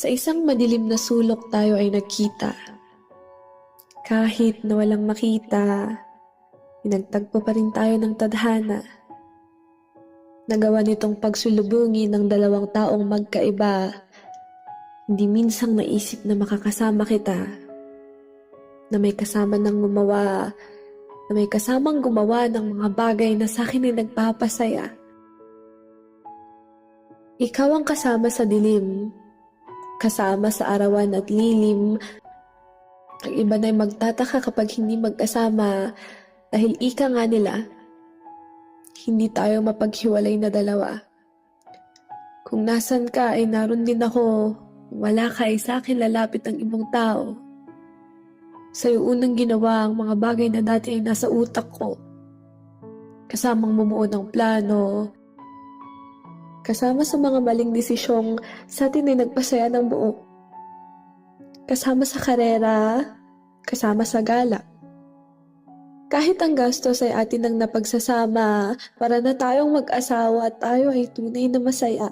Sa isang madilim na sulok tayo ay nagkita. Kahit na walang makita, pinagtagpo pa rin tayo ng tadhana. Nagawa nitong pagsulubungin ng dalawang taong magkaiba, hindi minsang naisip na makakasama kita. Na may kasama ng gumawa, na may kasamang gumawa ng mga bagay na sa akin ay nagpapasaya. Ikaw ang kasama sa dilim, kasama sa arawan at lilim. Ang iba na'y magtataka kapag hindi magkasama dahil ika nga nila, hindi tayo mapaghiwalay na dalawa. Kung nasan ka ay naroon din ako, wala ka ay sa akin lalapit ang ibang tao. Sa'yo unang ginawa ang mga bagay na dati ay nasa utak ko. Kasamang bumuo ng plano, Kasama sa mga maling desisyong sa atin ay nagpasaya ng buo. Kasama sa karera, kasama sa gala. Kahit ang gastos ay atin ang napagsasama para na tayong mag-asawa at tayo ay tunay na masaya.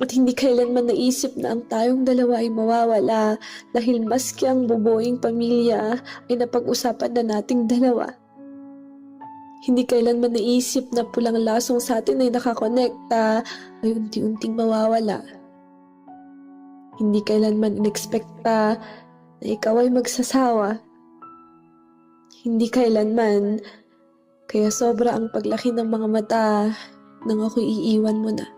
At hindi kailanman naisip na ang tayong dalawa ay mawawala dahil maski ang bubuing pamilya ay napag-usapan na nating dalawa. Hindi kailanman naisip na pulang lasong sa atin ay nakakonekta ay unti-unting mawawala. Hindi kailanman inekspekta na ikaw ay magsasawa. Hindi kailanman kaya sobra ang paglaki ng mga mata nang ako'y iiwan mo na.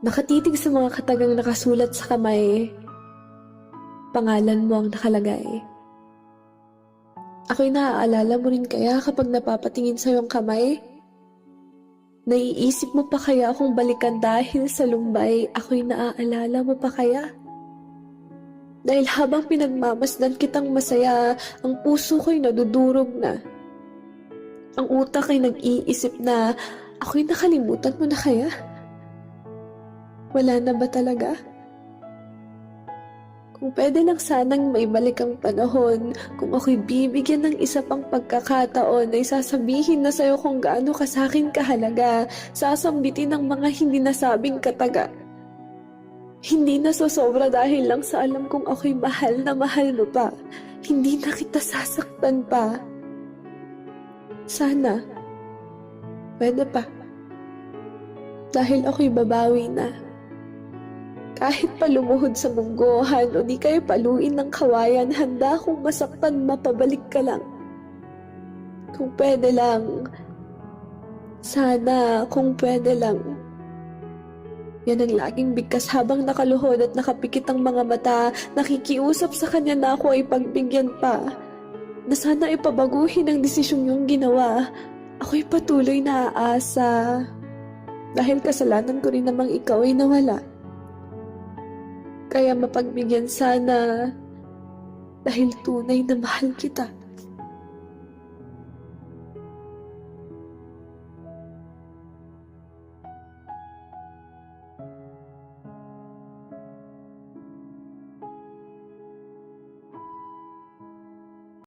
Nakatitig sa mga katagang nakasulat sa kamay, pangalan mo ang nakalagay. Ako'y naaalala mo rin kaya kapag napapatingin sa iyong kamay? Naiisip mo pa kaya kung balikan dahil sa lumbay, ako'y naaalala mo pa kaya? Dahil habang pinagmamasdan kitang masaya, ang puso ko'y nadudurog na. Ang utak ay nag-iisip na, ako'y nakalimutan mo na kaya? Wala na ba talaga? Kung pwede lang sanang may balik ang panahon, kung ako'y bibigyan ng isa pang pagkakataon ay sasabihin na sa'yo kung gaano ka sa akin kahalaga, sasambitin ng mga hindi nasabing kataga. Hindi na sosobra dahil lang sa alam kong ako'y mahal na mahal mo pa. Hindi na kita sasaktan pa. Sana. Pwede pa. Dahil ako'y babawi na. Kahit palumuhod sa munggohan o di kayo paluin ng kawayan, handa akong masaktan mapabalik ka lang. Kung pwede lang. Sana, kung pwede lang. Yan ang laging bigkas habang nakaluhod at nakapikit ang mga mata, nakikiusap sa kanya na ako ay pagbigyan pa. Na sana ipabaguhin ang desisyong yung ginawa. Ako'y patuloy na aasa. Dahil kasalanan ko rin namang ikaw ay nawala. Kaya mapagbigyan sana dahil tunay na mahal kita.